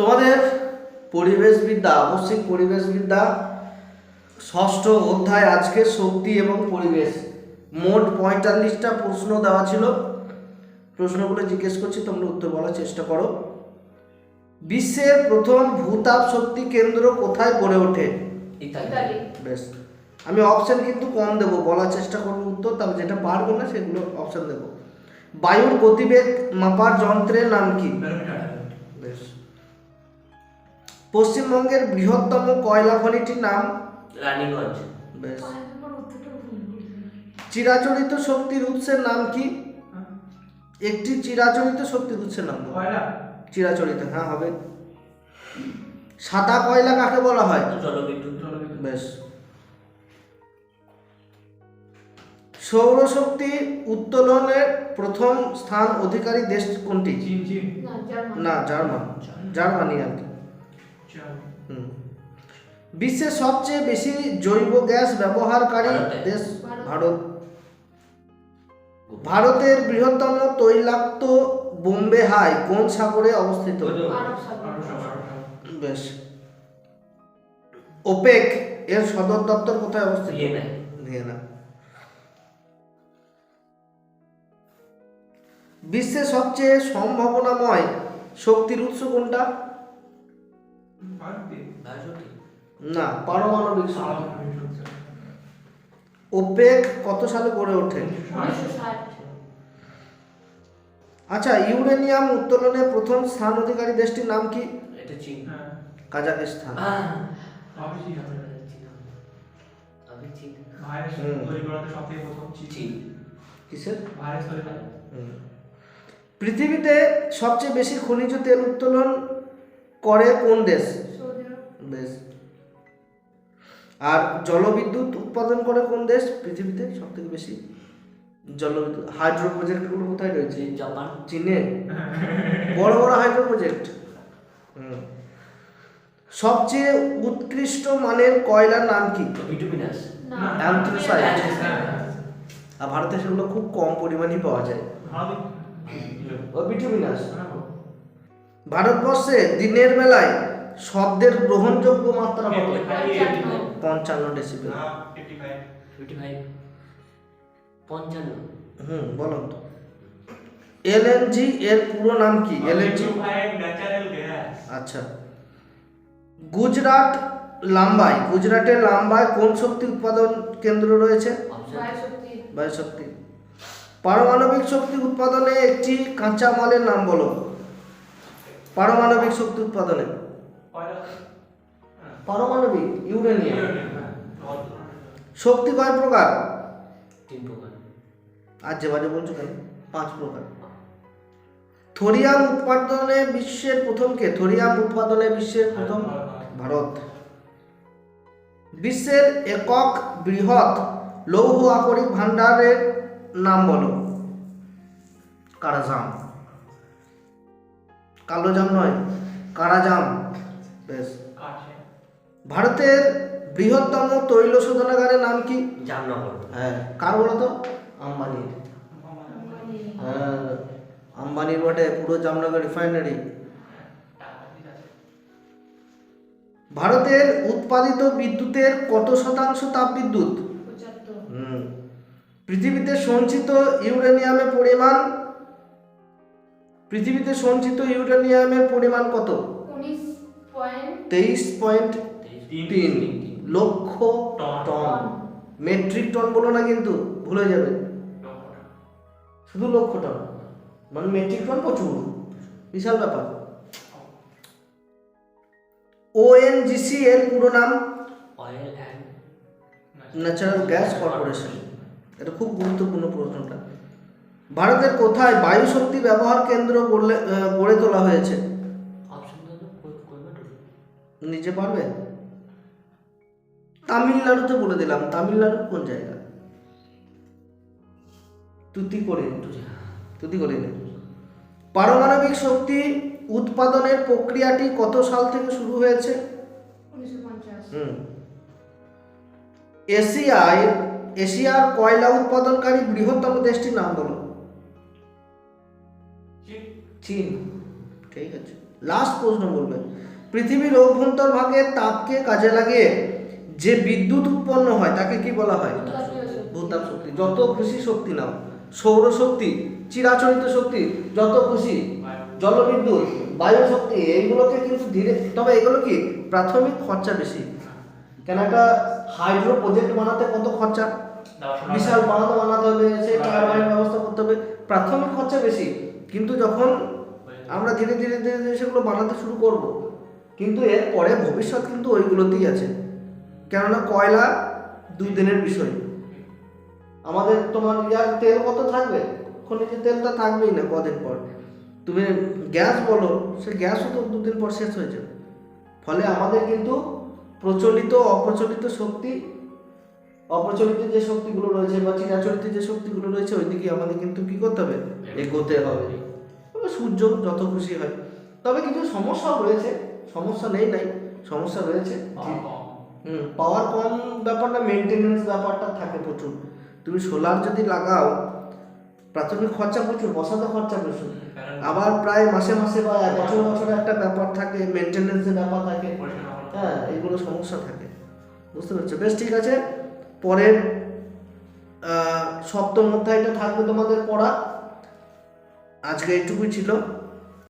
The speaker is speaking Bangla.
তোমাদের পরিবেশবিদ্যা আবশ্যিক পরিবেশবিদ্যা ষষ্ঠ অধ্যায় আজকে শক্তি এবং পরিবেশ। মোট পঁয়তাল্লিশটা প্রশ্ন দেওয়া ছিল। প্রশ্নগুলো জিজ্ঞেস করছি তোমরা উত্তর বলার চেষ্টা করো। বিশ্বের প্রথম ভূতাপ শক্তি কেন্দ্র কোথায় গড়ে ওঠে? বেশ। আমি অপশন কিন্তু কম দেবো বলার চেষ্টা করব উত্তর তবে যেটা পারব না সেগুলো অপশন দেবো। বায়ুর গতিবেগ মাপার যন্ত্রের নাম কি? বেশ। পশ্চিমবঙ্গের বৃহত্তম কয়লা খনিটির নাম? রানীগঞ্জ। বেশ। চিরাচরিত শক্তির উৎসের নাম কি? একটি চিরাচরিত শক্তির উৎসের নাম। চিরাচরিত হ্যাঁ হবে। সাদা কয়লা কাকে বলা হয়? জলবিদ্যুৎ। বেশ। সৌরশক্তি উত্তোলনের প্রথম স্থান অধিকারী দেশ কোনটি? না জার্মান। জার্মানি আর কি। বিশ্বের সবচেয়ে বেশি জৈব গ্যাস ব্যবহারকারী দেশ ভারত। ভারতের বৃহত্তম তৈলাক্ত বোম্বে হাই কোন সাগরে অবস্থিত? বেশ। ওপেক এর সদর দপ্তর কোথায় অবস্থিত? ভিয়েনা। বিশ্বের সবচেয়ে সম্ভাবনাময় শক্তির উৎস কোনটা? না পারমাণবিক শক্তি ওপেক কত সালে গড়ে ওঠে? আচ্ছা ইউরেনিয়াম উত্তোলনে প্রথম স্থান অধিকারী দেশটির নাম কি? এটা চীন। কাজাকিস্তান। পৃথিবীতে সবচেয়ে বেশি খনিজ তেল উত্তোলন করে কোন দেশ? দেশ। আর জলবিদ্যুৎ উৎপাদন করে কোন দেশ? পৃথিবীতে সব থেকে বেশি জলবিদ্যুৎ। হাইড্রো প্রজেক্ট প্রজেক্টগুলো কোথায় রয়েছে? চীন জাপান। চীনে। বড় বড় হাইড্রো প্রজেক্ট। হুম। সবচেয়ে উৎকৃষ্ট মানের কয়লার নাম কি? আর ভারতে সেগুলো খুব কম পরিমাণেই পাওয়া যায়। ও বিটুমিনাস ভারতবর্ষে দিনের বেলায় শব্দের গ্রহণযোগ্য মাত্রা কত? পঞ্চান্ন ডেসিবেল পঞ্চান্ন। হুম বলো তো। এলএনজি এর পুরো নাম কি? এলএনজি আচ্ছা। গুজরাট লাম্বাই। গুজরাটের লাম্বায় কোন শক্তি উৎপাদন কেন্দ্র রয়েছে? অপশন। বায়ু শক্তি পারমাণবিক শক্তি উৎপাদনে একটি কাঁচা মালের নাম বলো পারমাণবিক শক্তি উৎপাদনে। পারমাণবিক ইউরেনিয়াম। শক্তি কয় প্রকার? তিন প্রকার। আর যে বাজে বলছো কেন পাঁচ প্রকার। থোরিয়াম উৎপাদনে বিশ্বের প্রথম কে? থোরিয়াম উৎপাদনে বিশ্বের প্রথম ভারত। বিশ্বের একক বৃহৎ লৌহ আকরিক ভান্ডারের নাম বলো। কারাজাম। কালো জাম নয় কারাজাম। বেশ ভারতের বৃহত্তম তৈল শোধনাগারের নাম কি? জামনগর। হ্যাঁ কার বলো তো? আম্বানির। হ্যাঁ আম্বানির বটে পুরো জামনগর রিফাইনারি। ভারতের উৎপাদিত বিদ্যুতের কত শতাংশ তাপবিদ্যুৎ? হুম। পৃথিবীতে সঞ্চিত ইউরেনিয়ামের পরিমাণ পৃথিবীতে সঞ্চিত ইউরেনিয়ামের পরিমাণ কত? তেইশ পয়েন্ট তিন। লক্ষ টন। মেট্রিক টন বলো না কিন্তু, ভুলে যাবে। শুধু লক্ষ টন। মানে মেট্রিক টন প্রচুর। বিশাল ব্যাপার। ওএনজিসি এর পুরো নাম? ন্যাচারাল গ্যাস কর্পোরেশন এটা খুব গুরুত্বপূর্ণ প্রশ্নটা। ভারতের কোথায় বায়ু শক্তি ব্যবহার কেন্দ্র গড়ে তোলা হয়েছে? নিজে পারবে? তামিলনাড়ুতে বলে দিলাম তামিলনাড়ুর কোন জায়গা? তুতি করে তুতি করে পারমাণবিক শক্তি উৎপাদনের প্রক্রিয়াটি কত সাল থেকে শুরু হয়েছে? হুম। এশিয়ায় এশিয়ার কয়লা উৎপাদনকারী বৃহত্তম দেশটির নাম বলো চীন। ঠিক আছে। লাস্ট প্রশ্ন বলবে পৃথিবীর অভ্যন্তর ভাগে তাপকে কাজে লাগিয়ে যে বিদ্যুৎ উৎপন্ন হয়, তাকে কি বলা হয়? ভূতাপ শক্তি। যত খুশি শক্তি নাও, সৌর শক্তি, চিরাচরিত শক্তি, যত খুশি, জলবিদ্যুৎ, বায়ু শক্তি, এইগুলোকে কিন্তু ধীরে, তবে এগুলো কি? প্রাথমিক খরচা বেশি। কেন একটা হাইড্রো প্রজেক্ট বানাতে কত খরচা? বিশাল বানাতে বানাতে হবে, সেই টারবাইন ব্যবস্থা করতে হবে। প্রাথমিক খরচা বেশি। কিন্তু যখন আমরা ধীরে ধীরে ধীরে ধীরে সেগুলো বানাতে শুরু করব কিন্তু এর পরে ভবিষ্যৎ কিন্তু ওইগুলোতেই আছে। কেননা কয়লা দুই দিনের বিষয়। আমাদের তোমার ইয়ার তেল কত থাকবে? খনিজ তেলটা থাকবেই না কদিন পর। তুমি গ্যাস বলো সে গ্যাসও তো দুদিন পর শেষ হয়ে যাবে। ফলে আমাদের কিন্তু প্রচলিত, অপ্রচলিত শক্তি, অপ্রচলিত যে শক্তিগুলো রয়েছে বা চিরাচরিত যে শক্তিগুলো রয়েছে, ওইদিকে আমাদের কিন্তু কী করতে হবে? এগোতে হবে। সূর্য যত খুশি হয়। তবে কিছু সমস্যাও রয়েছে। সমস্যা নেই নাই সমস্যা রয়েছে। হুম পাওয়ার কম ব্যাপারটা মেনটেনেন্স ব্যাপারটা থাকে প্রচুর। তুমি সোলার যদি লাগাও প্রাথমিক খরচা প্রচুর বসাতে খরচা প্রচুর। আবার প্রায় মাসে মাসে বা এক বছর বছরে একটা ব্যাপার থাকে মেনটেনেন্সের ব্যাপার থাকে। হ্যাঁ এইগুলো সমস্যা থাকে। বুঝতে পারছ? বেশ ঠিক আছে। পরের সপ্তম অধ্যায়টা থাকবে তোমাদের পড়া। আজকে এইটুকুই ছিল।